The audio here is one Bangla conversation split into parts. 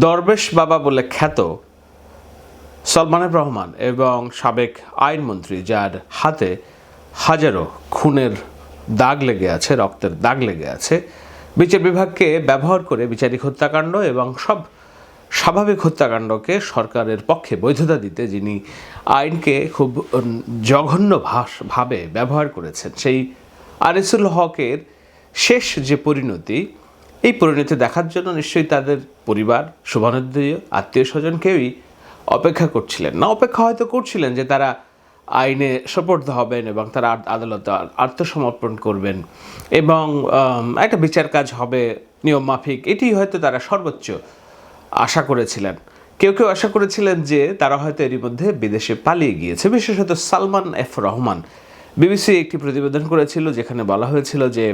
দরবেশ বাবা বলে খ্যাত সলমানের রহমান এবং সাবেক আইনমন্ত্রী, যার হাতে হাজারো খুনের দাগ লেগে আছে, রক্তের দাগ লেগে আছে। বিচার বিভাগকে ব্যবহার করে বিচারিক হত্যাকাণ্ড এবং সব স্বাভাবিক হত্যাকাণ্ডকে সরকারের পক্ষে বৈধতা দিতে যিনি আইনকে খুব জঘন্য ভাস ভাবে ব্যবহার করেছেন, সেই আনিসুল হকের শেষ যে পরিণতি এই পরিণতি দেখার জন্য নিশ্চয়ই তাদের পরিবার, শুভানুদ্দীয় আত্মীয় স্বজন কেউই অপেক্ষা করছিলেন। না, অপেক্ষা হয়তো করছিলেন যে তারা আইনে সোপর্দ হবেন এবং তারা আদালতে আত্মসমর্পণ করবেন এবং একটা বিচার কাজ হবে, নিয়ম মাফিক, এটি হয়তো তারা সর্বোচ্চ আশা করেছিলেন। কেউ কেউ আশা করেছিলেন যে তারা হয়তো এরই মধ্যে বিদেশে পালিয়ে গিয়েছে। বিশেষত সালমান এফ রহমান, বিবিসি একটি প্রতিবেদন করেছিল যেখানে বলা হয়েছিল যে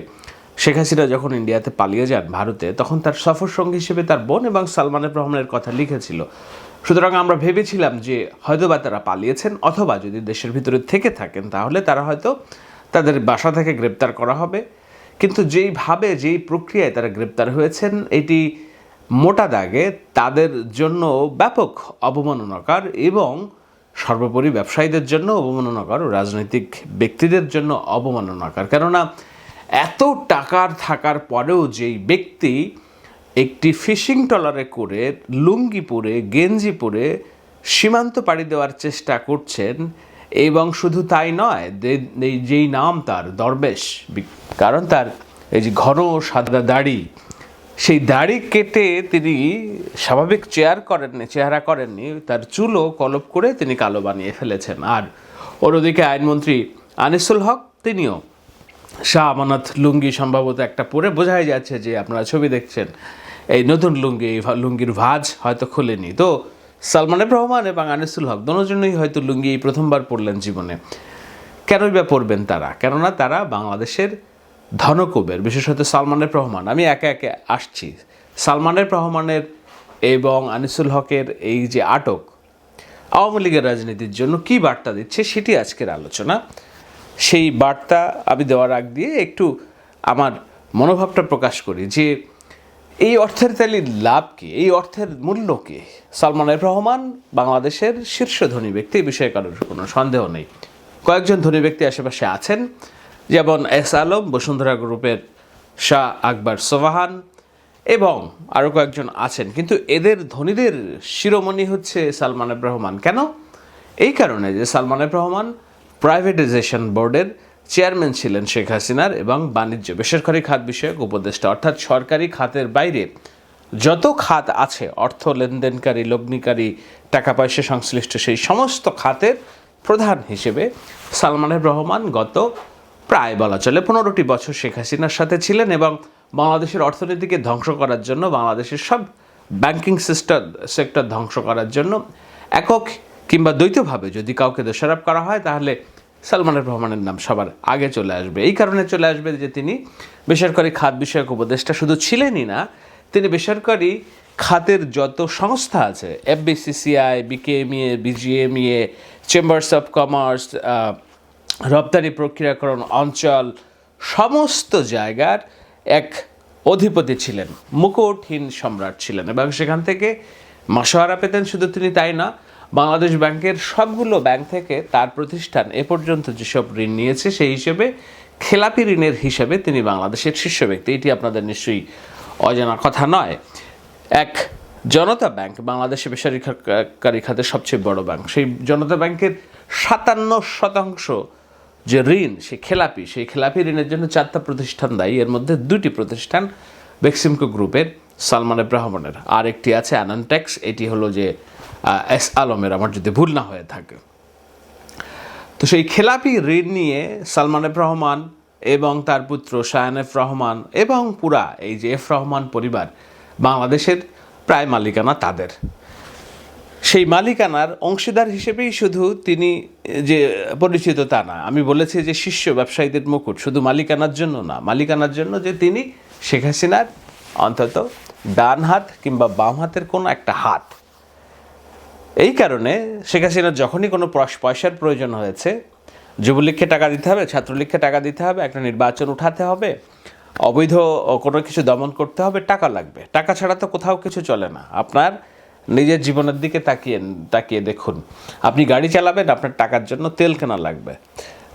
শেখ হাসিনা যখন ইন্ডিয়াতে পালিয়ে যান ভারতে, তখন তার সফর সঙ্গী হিসেবে তার বোন এবং সালমান এফ রহমানের কথা লিখেছিল। সুতরাং আমরা ভেবেছিলাম যে হয়তোবা তারা পালিয়েছেন অথবা যদি দেশের ভিতরে থেকে থাকেন, তাহলে তারা হয়তো তাদের বাসা থেকে গ্রেপ্তার করা হবে। কিন্তু যেইভাবে, যেই প্রক্রিয়ায় তারা গ্রেপ্তার হয়েছেন, এটি মোটা দাগে তাদের জন্য ব্যাপক অবমাননাকার এবং সর্বোপরি ব্যবসায়ীদের জন্য অবমাননাকার ও রাজনৈতিক ব্যক্তিদের জন্য অবমাননাকার। কেননা এত টাকার থাকার পরেও যেই ব্যক্তি একটি ফিশিং ট্রলারে করে লুঙ্গি পরে, গেঞ্জি পরে সীমান্ত পাড়ি দেওয়ার চেষ্টা করছেন এবং শুধু তাই নয় যেই নাম তার, দরবেশ কারণ তার এই যে ঘন সাদা দাড়ি, সেই দাড়ি কেটে তিনি স্বাভাবিক চেয়ার করেননি, চেহারা করেননি, তার চুলও কলপ করে তিনি কালো বানিয়ে ফেলেছেন। আর অন্যদিকে আইনমন্ত্রী আনিসুল হক, তিনিও শাহ আমানত লুঙ্গি সম্ভবত একটা পরে বোঝাই যাচ্ছে যে আপনারা ছবি দেখছেন। এই নতুন লুঙ্গি, এই লুঙ্গির ভাজ হয়তো খোলেনি। তো সালমান রহমান এবং আনিসুল হক দোনোজনই হয়তো লুঙ্গি এই প্রথমবার পড়লেন জীবনে। কেনই বা পড়বেন তারা? কেননা তারা বাংলাদেশের ধনকুবের, বিশেষত সালমানের রহমান। আমি একে একে আসছি। সালমানের রহমানের এবং আনিসুল হকের এই যে আটক, আওয়ামী লীগের রাজনীতির জন্য কি বার্তা দিচ্ছে সেটি আজকের আলোচনা। সেই বার্তা আমি দেওয়ার আগ দিয়ে একটু আমার মনোভাবটা প্রকাশ করি যে এই অর্থের তালি লাভ কি? এই অর্থের মূল্য কি? সালমান রহমান বাংলাদেশের শীর্ষ ধনী ব্যক্তি এই বিষয়ে কারোর কোনো সন্দেহ নেই। কয়েকজন ধনী ব্যক্তি আশেপাশে আছেন, যেমন এস আলম, বসুন্ধরা গ্রুপের শাহ আকবর সোবাহান এবং আরও কয়েকজন আছেন। কিন্তু এদের ধনীদের শিরোমণি হচ্ছে সালমান রহমান। কেন? এই কারণে যে সালমান রহমান প্রাইভেটাইজেশন বোর্ডের চেয়ারম্যান ছিলেন শেখ হাসিনার এবং বাণিজ্য, বেসরকারি খাত বিষয়ক উপদেষ্টা, অর্থাৎ সরকারি খাতের বাইরে যত খাত আছে, অর্থ লেনদেনকারী, লগ্নিকারী টাকা পয়সা সংশ্লিষ্ট, সেই সমস্ত খাতের প্রধান হিসেবে সালমান এফ রহমান গত প্রায় বলা চলে পনেরোটি বছর শেখ হাসিনার সাথে ছিলেন এবং বাংলাদেশের অর্থনীতিকে ধ্বংস করার জন্য, বাংলাদেশের সব ব্যাংকিং সিস্টার সেক্টর ধ্বংস করার জন্য একক কিংবা দ্বৈতভাবে যদি কাউকে দোষারোপ করা হয়, তাহলে সালমানের রহমানের নাম সবার আগে চলে আসবে। এই কারণে চলে আসবে যে তিনি বেসরকারি খাত বিষয়ক উপদেষ্টা শুধু ছিলেনই না, তিনি বেসরকারি খাতের যত সংস্থা আছে FBCCI BKMEA BGMEA chambers of commerce রপ্তানি প্রক্রিয়াকরণ অঞ্চল, সমস্ত জায়গার এক অধিপতি ছিলেন, মুকুটহীন সম্রাট ছিলেন এবং সেখান থেকে মশাহারা পেতেন। শুধু তিনি তাই না বাংলাদেশ ব্যাংকের সবগুলো ব্যাংক থেকে তার প্রতিষ্ঠান এ পর্যন্ত যেসব ঋণ নিয়েছে, সেই হিসেবে খেলাপি ঋণের হিসেবে তিনি বাংলাদেশের শীর্ষ ব্যক্তি। এটি আপনাদের নিশ্চয়ই অজানা কথা নয়। এক, জনতা ব্যাংক বাংলাদেশে বেসরকারি খাতের সবচেয়ে বড় ব্যাংক। সেই জনতা ব্যাংকের সাতান্ন শতাংশ যে ঋণ, সে খেলাপি, সেই খেলাপি ঋণের জন্য চারটা প্রতিষ্ঠান দায়ী। এর মধ্যে দুটি প্রতিষ্ঠান বেক্সিমকো গ্রুপের, সালমান রহমানের আর একটি আছে অ্যানান্টেক্স এটি হলো যে এস আলমের আমার যদি ভুল না হয়ে থাকে। তো সেই খেলাপি ঋণ নিয়ে সালমান এফ রহমান এবং তার পুত্র শায়ান এফ রহমান এবং পুরা এই যে এফ রহমান পরিবার বাংলাদেশের প্রায় মালিকানা তাদের। সেই মালিকানার অংশীদার হিসেবেই শুধু তিনি যে পরিচিত তা না, আমি বলেছি যে শীর্ষ ব্যবসায়ীদের মুকুট, শুধু মালিকানার জন্য না, মালিকানার জন্য যে তিনি শেখ হাসিনার অন্তত ডান হাত কিংবা বাম হাতের কোনো একটা হাত এই কারণে শেখ হাসিনার যখনই কোনো পয়স- পয়সার প্রয়োজন হয়েছে, যুবলীগকে টাকা দিতে হবে, ছাত্রলীগকে টাকা দিতে হবে, একটা নির্বাচন উঠাতে হবে, অবৈধ কোনো কিছু দমন করতে হবে, টাকা লাগবে। টাকা ছাড়া তো কোথাও কিছু চলে না। আপনার নিজের জীবনের দিকে তাকিয়ে তাকিয়ে দেখুন। আপনি গাড়ি চালাবেন, আপনার টাকার জন্য তেল কেনা লাগবে।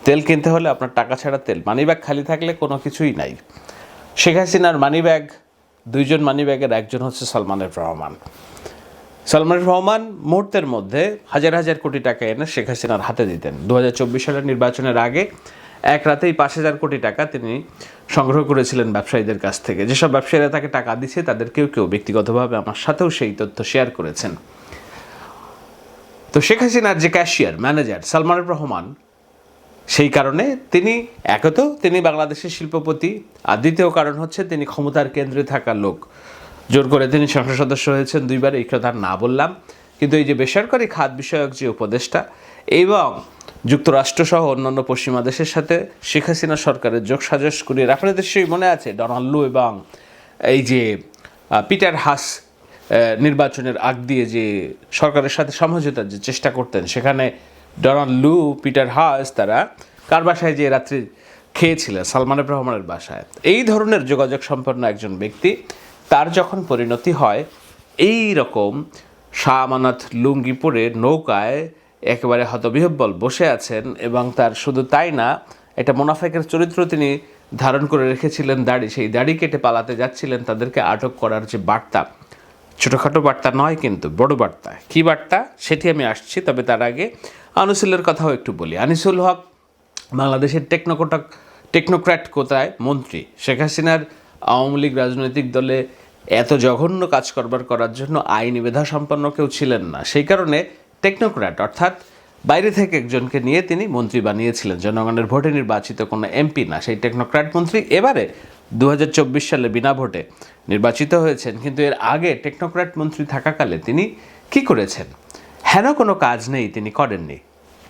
তেল কিনতে হলে আপনার টাকা ছাড়া তেল মানিব্যাগ খালি থাকলে কোনো কিছুই নাই। শেখ হাসিনার মানিব্যাগ দুইজন মানিব্যাগের একজন হচ্ছে সলমানের রহমান। সলমান রহমান মুহূর্তের মধ্যে হাজার হাজার কোটি টাকা এনে শেখ হাসিনার হাতে দিতেন। দু সালের নির্বাচনের আগে এক রাতেই পাঁচ হাজার কোটি টাকা তিনি সংগ্রহ করেছিলেন ব্যবসায়ীদের কাছ থেকে। যেসব ব্যবসায়ীরা তাকে টাকা দিচ্ছে তাদের কেউ কেউ ব্যক্তিগতভাবে আমার সাথেও সেই তথ্য শেয়ার করেছেন। তো শেখ হাসিনার যে ক্যাশিয়ার ম্যানেজার সালমান রহমান, সেই কারণে তিনি একত তিনি বাংলাদেশের শিল্পপতি। আর দ্বিতীয় কারণ হচ্ছে তিনি ক্ষমতার কেন্দ্রে থাকা লোক। জোর করে তিনি সংসদ সদস্য হয়েছেন, দুইবার এই কথা না বললাম। কিন্তু এই যে বেসরকারি খাত বিষয়ক যে উপদেষ্টা এবং যুক্তরাষ্ট্রসহ অন্যান্য পশ্চিমা দেশের সাথে শেখ হাসিনা সরকারের যোগ সাজস করিয়ে আপনাদের নিশ্চয়ই মনে আছে ডোনাল্ড এবং এই যে পিটার হাস নির্বাচনের আগ দিয়ে যে সরকারের সাথে সমঝোতার যে চেষ্টা করতেন, সেখানে ডোনাল্ড লু, পিটার হাস তারা কার বাসায় যে রাত্রি খেয়েছিলেন, সালমান রহমানের বাসায়। এই ধরনের যোগাযোগ সম্পন্ন একজন ব্যক্তি তার যখন পরিণতি হয় এই রকম শাহ আমানত লুঙ্গি পরে নৌকায় একেবারে হতবিহব্বল বসে আছেন এবং তার শুধু তাই না এটা মোনাফেকের চরিত্র তিনি ধারণ করে রেখেছিলেন দাড়ি। সেই দাড়ি কেটে পালাতে যাচ্ছিলেন তাদেরকে আটক করার যে বার্তা। ছোটোখাটো বার্তা নয় কিন্তু, বড় বার্তা। কী বার্তা? সেটি আমি আসছি, তবে তার আগে আনিসুলের কথাও একটু বলি। আনিসুল হক বাংলাদেশের টেকনোকটক, টেকনোক্র্যাট কোথায় মন্ত্রী। শেখ হাসিনার আওয়ামী লীগ রাজনৈতিক দলে এত জঘন্য কাজ করবার করার জন্য আইনি মেধা সম্পন্ন কেউ ছিলেন না। সেই কারণে টেকনোক্র্যাট অর্থাৎ বাইরে থেকে একজনকে নিয়ে তিনি মন্ত্রী বানিয়েছিলেন। জনগণের ভোটে নির্বাচিত কোনো এমপি না। সেই টেকনোক্র্যাট মন্ত্রী এবারে দু হাজার চব্বিশ সালে বিনা ভোটে নির্বাচিত হয়েছেন। কিন্তু এর আগে টেকনোক্র্যাট মন্ত্রী থাকাকালে তিনি কি করেছেন? হেন কোনো কাজ নেই, তিনি করেননি।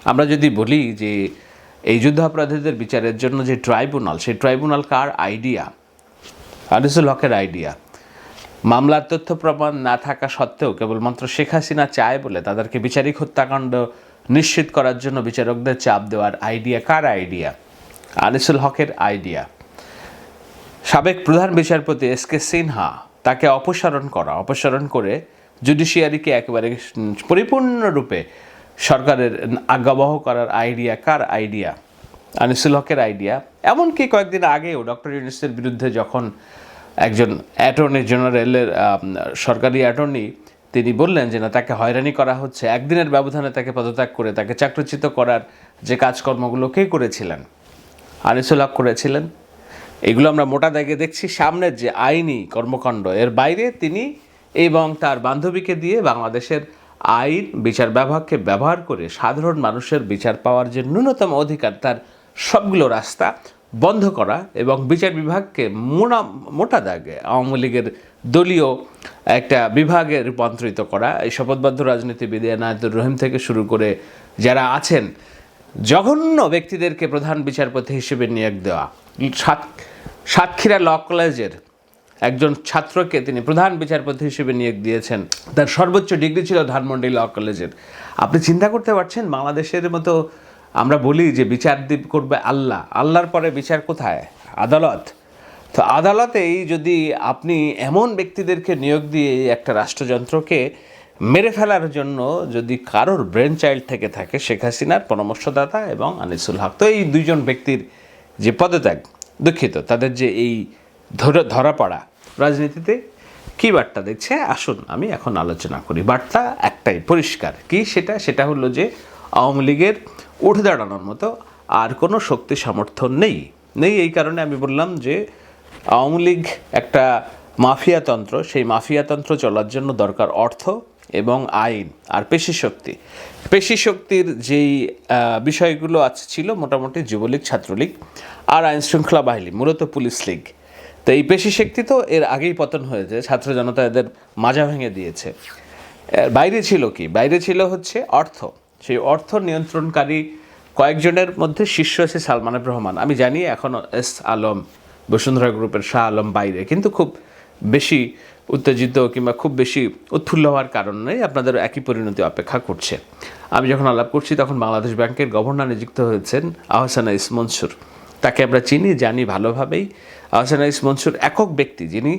আমরা যদি বলি যে এই যুদ্ধাপরাধীদের বিচারের জন্য যে ট্রাইব্যুনাল, সেই ট্রাইব্যুনাল কার আইডিয়া? আনিসুল হকের আইডিয়া। মামলার তথ্য প্রমাণ না থাকা সত্ত্বেও কেবলমাত্র শেখ হাসিনা চায় বলে তাদেরকে বিচারিক হত্যাকাণ্ড নিশ্চিত করার জন্য বিচারকদের চাপ দেওয়ার আইডিয়া। কার আইডিয়া? আনিসুল হকের আইডিয়া। সাবেক প্রধান বিচারপতি এস কে সিনহা তাকে অপসারণ করা, অপসারণ করে জুডিশিয়ারিকে একেবারে পরিপূর্ণরূপে সরকারের আজ্ঞাবহ করার আইডিয়া কার আইডিয়া? আনিসুল হকের আইডিয়া। এমনকি কয়েকদিন আগেও ডক্টর ইউনিসের বিরুদ্ধে যখন একজন অ্যাটর্নি জেনারেলের সরকারি অ্যাটর্নি, তিনি বললেন যে না, তাকে হয়রানি করা হচ্ছে। একদিনের ব্যবধানে তাকে পদত্যাগ করে, তাকে চাকরিচ্যুত করার যে কাজকর্মগুলো কে করেছিলেন? আনিসুল হক করেছিলেন। এগুলো আমরা মোটা দাগে দেখছি। সামনের যে আইনি কর্মকাণ্ড, এর বাইরে তিনি এবং তার বান্ধবীকে দিয়ে বাংলাদেশের আইন, বিচার বিভাগকে ব্যবহার করে সাধারণ মানুষের বিচার পাওয়ার যে ন্যূনতম অধিকার, তার সবগুলো রাস্তা বন্ধ করা এবং বিচার বিভাগকে মোটা মোটা দাগে আওয়ামী লীগের দলীয় একটা বিভাগে রূপান্তরিত করা। এই শপথবদ্ধ রাজনীতিবিদ এনায়তুর রহিম থেকে শুরু করে যারা আছেন, জঘন্য ব্যক্তিদেরকে প্রধান বিচারপতি হিসেবে নিয়োগ দেওয়া। সাত, সাতক্ষীরা ল কলেজের একজন ছাত্রকে তিনি প্রধান বিচারপতি হিসেবে নিয়োগ দিয়েছেন। তার সর্বোচ্চ ডিগ্রি ছিল ধানমন্ডি ল কলেজের। আপনি চিন্তা করতে পারছেন, বাংলাদেশের মতো আমরা বলি যে বিচার দ্বীপ করবে আল্লাহ। আল্লাহর পরে বিচার কোথায়? আদালত। তো আদালতেই যদি আপনি এমন ব্যক্তিদেরকে নিয়োগ দিয়ে একটা রাষ্ট্রযন্ত্রকে মেরে ফেলার জন্য যদি কারোর ব্রেন চাইল্ড থেকে থাকে, শেখ হাসিনার পরামর্শদাতা এবং আনিসুল হক, তো এই দুইজন ব্যক্তির যে পদত্যাগ, দুঃখিত, তাদের যে এই ধরে ধরা পড়া রাজনীতিতে কি বার্তা দেখছে আসুন, আমি এখন আলোচনা করি। বার্তা একটাই, পরিষ্কার। কি সেটা? সেটা হলো যে আওয়ামী লীগের উঠে দাঁড়ানোর মতো আর কোনো শক্তি সামর্থ্য নেই। নেই এই কারণে আমি বললাম যে আওয়ামী লীগ একটা মাফিয়াতন্ত্র সেই মাফিয়াতন্ত্র চলার জন্য দরকার অর্থ এবং আইন আর পেশি শক্তি পেশি শক্তির যেই বিষয়গুলো আছে ছিল মোটামুটি যুবলীগ, ছাত্রলীগ আর আইন শৃঙ্খলা বাহিনী, মূলত পুলিশ লীগ। তো এই পেশি শক্তি তো এর আগেই পতন হয়েছে, ছাত্র জনতা এদের মাজা ভেঙে দিয়েছে। বাইরে ছিল কি? বাইরে ছিল হচ্ছে অর্থ। সেই অর্থ নিয়ন্ত্রণকারী কয়েকজনের মধ্যে শীর্ষ আছে সালমানের রহমান। আমি জানি এখনও এস আলম, বসুন্ধরা গ্রুপের শাহ আলম বাইরে, কিন্তু খুব বেশি উত্তেজিত কিংবা খুব বেশি উৎফুল্ল হওয়ার কারণ আপনাদের একই পরিণতি অপেক্ষা করছে। আমি যখন আলাপ করছি, তখন বাংলাদেশ ব্যাংকের গভর্নর নিযুক্ত হয়েছেন আহসানা ইসমনসুর তাকে আমরা চিনি, জানি ভালোভাবেই। আহসানা আইস মনসুর একক ব্যক্তি, যিনি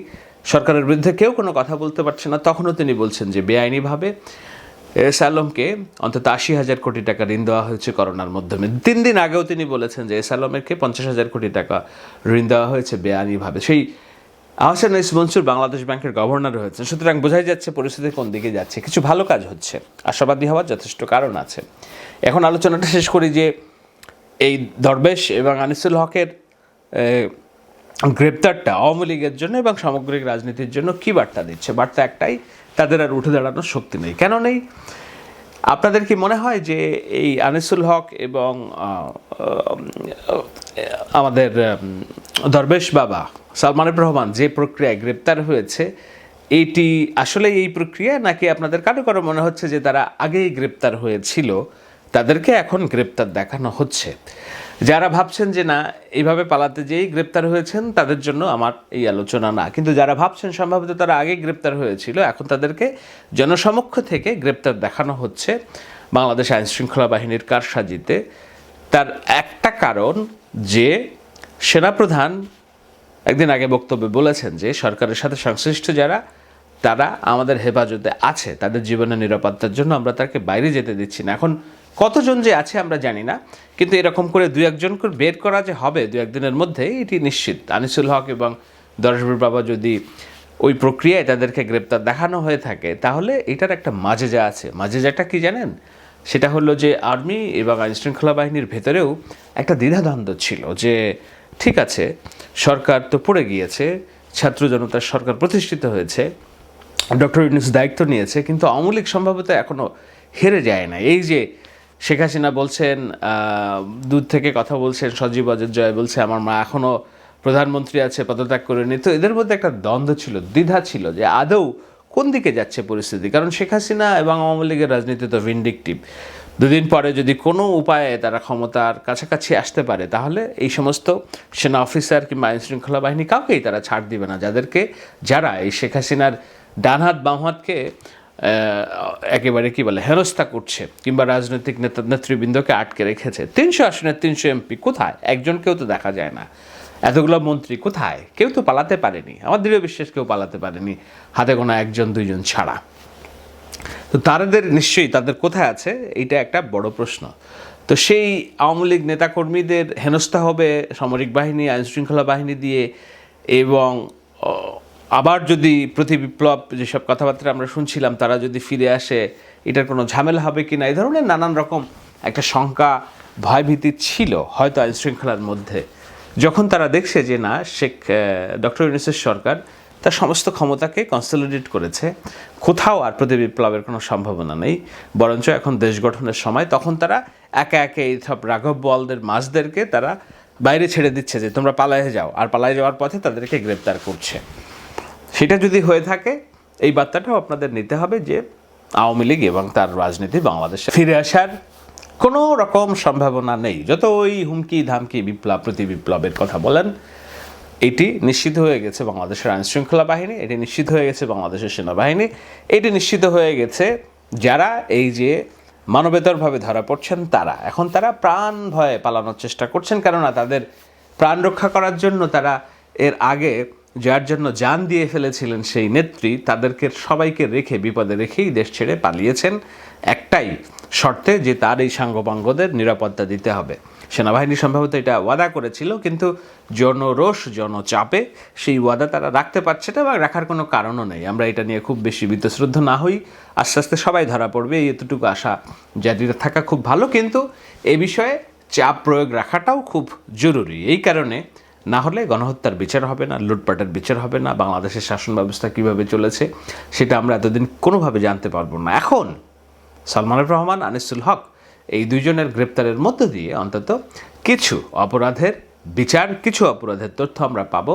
সরকারের বিরুদ্ধে কেউ কোনো কথা বলতে পারছে না। তখনও তিনি বলছেন যে বেআইনিভাবে এস আলমকে অন্তত আশি হাজার কোটি টাকা ঋণ দেওয়া হয়েছে করোনার মাধ্যমে। তিন দিন আগেও তিনি বলেছেন যে এস আলমেরকে পঞ্চাশ হাজার কোটি টাকা ঋণ দেওয়া হয়েছে বেআইনিভাবে। সেই আহসান ইস মনসুর বাংলাদেশ ব্যাংকের গভর্নর হয়েছেন। সুতরাং বোঝাই যাচ্ছে পরিস্থিতি কোন দিকে যাচ্ছে। কিছু ভালো কাজ হচ্ছে। আশাবাদী হওয়ার যথেষ্ট কারণ আছে। এখন আলোচনাটা শেষ করি যে এই দরবেশ এবং আনিসুল হকের গ্রেপ্তারটা আওয়ামী লীগের জন্য এবং সামগ্রিক রাজনীতির জন্য কি বার্তা দিচ্ছে? বার্তা একটাই তাদের আর উঠে দাঁড়ানোর শক্তি নেই। কেন নেই? আপনাদের কি মনে হয় যে এই আনিসুল হক এবং আমাদের দরবেশ বাবা সালমানুর রহমান যে প্রক্রিয়ায় গ্রেপ্তার হয়েছে, এইটি আসলে এই প্রক্রিয়া নাকি আপনাদের কারও কারও মনে হচ্ছে যে তারা আগেই গ্রেপ্তার হয়েছিল, তাদেরকে এখন গ্রেপ্তার দেখানো হচ্ছে? যারা ভাবছেন যে না, এইভাবে পালাতে যেই গ্রেপ্তার হয়েছেন, তাদের জন্য আমার এই আলোচনা না। কিন্তু যারা ভাবছেন সম্ভবত তারা আগেই গ্রেপ্তার হয়েছিল, এখন তাদেরকে জনসমক্ষ থেকে গ্রেপ্তার দেখানো হচ্ছে বাংলাদেশ আইন শৃঙ্খলা বাহিনীর কারসাজিতে। তার একটা কারণ যে সেনাপ্রধান একদিন আগে বক্তব্যে বলেছেন যে, সরকারের সাথে সংশ্লিষ্ট যারা, তারা আমাদের হেফাজতে আছে, তাদের জীবনের নিরাপত্তার জন্য আমরা তাকে বাইরে যেতে দিচ্ছি না। এখন কতজন যে আছে আমরা জানি না, কিন্তু এরকম করে দু একজন করে বের করা যে হবে দু একদিনের মধ্যে, এটি নিশ্চিত। আনিসুল হক এবং দরজবুর বাবা যদি ওই প্রক্রিয়ায় তাদেরকে গ্রেপ্তার দেখানো হয়ে থাকে, তাহলে এটার একটা মাজেজা আছে। মাজেজাটা কি জানেন? সেটা হলো যে আর্মি এবং আইন শৃঙ্খলা বাহিনীর ভেতরেও একটা দ্বিধাদ্বন্দ্ব ছিল যে, ঠিক আছে, সরকার তো পড়ে গিয়েছে, ছাত্র জনতার সরকার প্রতিষ্ঠিত হয়েছে, ডক্টর ইউনুস দায়িত্ব নিয়েছে, কিন্তু আওয়ামী লীগ সম্ভবত এখনও হেরে যায় না এই যে শেখ হাসিনা বলছেন দূর থেকে কথা বলছেন সজীব অজিত জয় বলছে আমার মা এখনও প্রধানমন্ত্রী আছে পদত্যাগ করেনি। তো এদের মধ্যে একটা দ্বন্দ্ব ছিল দ্বিধা ছিল যে আদৌ কোন দিকে যাচ্ছে পরিস্থিতি? কারণ শেখ হাসিনা এবং আওয়ামী লীগের রাজনীতি তো ভিন্ডিকটিভ দুদিন পরে যদি কোনো উপায়ে তারা ক্ষমতার কাছাকাছি আসতে পারে তাহলে এই সমস্ত সেনা অফিসার কিংবা আইন শৃঙ্খলা বাহিনী কাউকেই তারা ছাড় দিবে না। যাদেরকে যারা এই শেখ হাসিনার ডান হাত বাম হাতকে আহ, একেবারে কি বলে, হেনস্থা করছে কিংবা রাজনৈতিক নেতা, নেতৃবৃন্দকে আটকে রেখেছে। তিনশো আসনের তিনশো এমপি কোথায়? একজনকেও তো দেখা যায় না। এতগুলো মন্ত্রী কোথায়? কেউ তো পালাতে পারেনি। আমার দৃঢ় বিশ্বাস কেউ পালাতে পারেনি, হাতে গোনা একজন, দুইজন ছাড়া। তো তাদের, নিশ্চয়ই তাদের কোথায় আছে? এইটা একটা বড় প্রশ্ন। তো সেই আওয়ামী লীগ নেতাকর্মীদের হেনস্থা হবে সামরিক বাহিনী আইন শৃঙ্খলা বাহিনী দিয়ে এবং আবার যদি প্রতি বিপ্লব যেসব কথাবার্তা আমরা শুনছিলাম, তারা যদি ফিরে আসে, এটার কোনো ঝামেলা হবে কি না এই ধরনের নানান রকম একটা শঙ্কা, ভয়ভীতি ছিল হয়তো আইন শৃঙ্খলার মধ্যে। যখন তারা দেখছে যে না, শেখ ডক্টর ইউনিসের সরকার তার সমস্ত ক্ষমতাকে কনসলিডেট করেছে, কোথাও আর প্রতি বিপ্লবের কোনো সম্ভাবনা নেই, বরঞ্চ এখন দেশ গঠনের সময়, তখন তারা একে একে এই সব রাঘব বলদের মাসদেরকে তারা বাইরে ছেড়ে দিচ্ছে যে তোমরা পালায়ে যাও। আর পালায়ে যাওয়ার পথে তাদেরকে গ্রেপ্তার করছে। সেটা যদি হয়ে থাকে, এই বার্তাটাও আপনাদের নিতে হবে যে আওয়ামী লীগ এবং তার রাজনীতি বাংলাদেশে ফিরে আসার কোনো রকম সম্ভাবনা নেই। যত ওই হুমকি, ধামকি, বিপ্লব, প্রতি বিপ্লবের কথা বলেন, এটি নিশ্চিত হয়ে গেছে বাংলাদেশের আইন শৃঙ্খলা বাহিনী, এটি নিশ্চিত হয়ে গেছে বাংলাদেশের সেনাবাহিনী, এটি নিশ্চিত হয়ে গেছে যারা এই যে মানবেতরভাবে ধরা পড়ছেন তারা। এখন তারা প্রাণ ভয়ে পালানোর চেষ্টা করছেন, কেননা তাদের প্রাণ রক্ষা করার জন্য তারা এর আগে যার জন্য জান দিয়ে ফেলেছিলেন সেই নেত্রী, তাদেরকে সবাইকে রেখে বিপদে রেখেই দেশ ছেড়ে পালিয়েছেন একটাই শর্তে যে তার এই সাঙ্গপাঙ্গদের নিরাপত্তা দিতে হবে। সেনাবাহিনী সম্ভবত এটা ওয়াদা করেছিল, কিন্তু জনরোষ, জনচাপে সেই ওয়াদা তারা রাখতে পারছে না বা রাখার কোনো কারণও নেই। আমরা এটা নিয়ে খুব বেশি বিতশ্রদ্ধ না হই। আস্তে আস্তে সবাই ধরা পড়বে, এই এতটুকু আশা জারি থাকা খুব ভালো, কিন্তু এ বিষয়ে চাপ প্রয়োগ রাখাটাও খুব জরুরি। এই কারণে না হলে গণহত্যার বিচার হবে না, লুটপাটের বিচার হবে না, বাংলাদেশের শাসন ব্যবস্থা কীভাবে চলেছে সেটা আমরা এতদিন কোনোভাবে জানতে পারব না। এখন সালমানুর রহমান, আনিসুল হক এই দুইজনের গ্রেপ্তারের মধ্য দিয়ে অন্তত কিছু অপরাধের বিচার, কিছু অপরাধের তথ্য আমরা পাব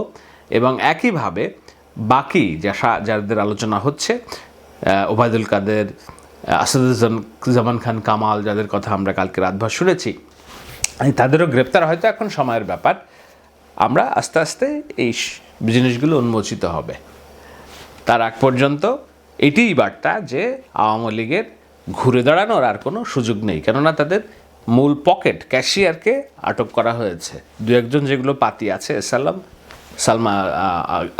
এবং একইভাবে বাকি যা যাদের আলোচনা হচ্ছে ওবায়দুল কাদের আসাদুজ্জামান খান, কামাল, যাদের কথা আমরা কালকে রাতভর শুনেছি, তাদেরও গ্রেপ্তার, হয়তো এখন সময়ের ব্যাপার। আমরা আস্তে আস্তে এই জিনিসগুলো উন্মোচিত হবে। তার আগ পর্যন্ত এটিই বার্তা যে আওয়ামী লীগের ঘুরে দাঁড়ানোর আর কোনো সুযোগ নেই, কেননা তাদের মূল পকেট ক্যাশিয়ারকে আটক করা হয়েছে। দু একজন যেগুলো পাতি আছে, এসালাম, সালমা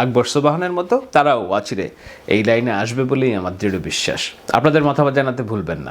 আকবর সুবাহানের মতো, তারাও অচিরে এই লাইনে আসবে বলেই আমার দৃঢ় বিশ্বাস। আপনাদের মতামত জানাতে ভুলবেন না।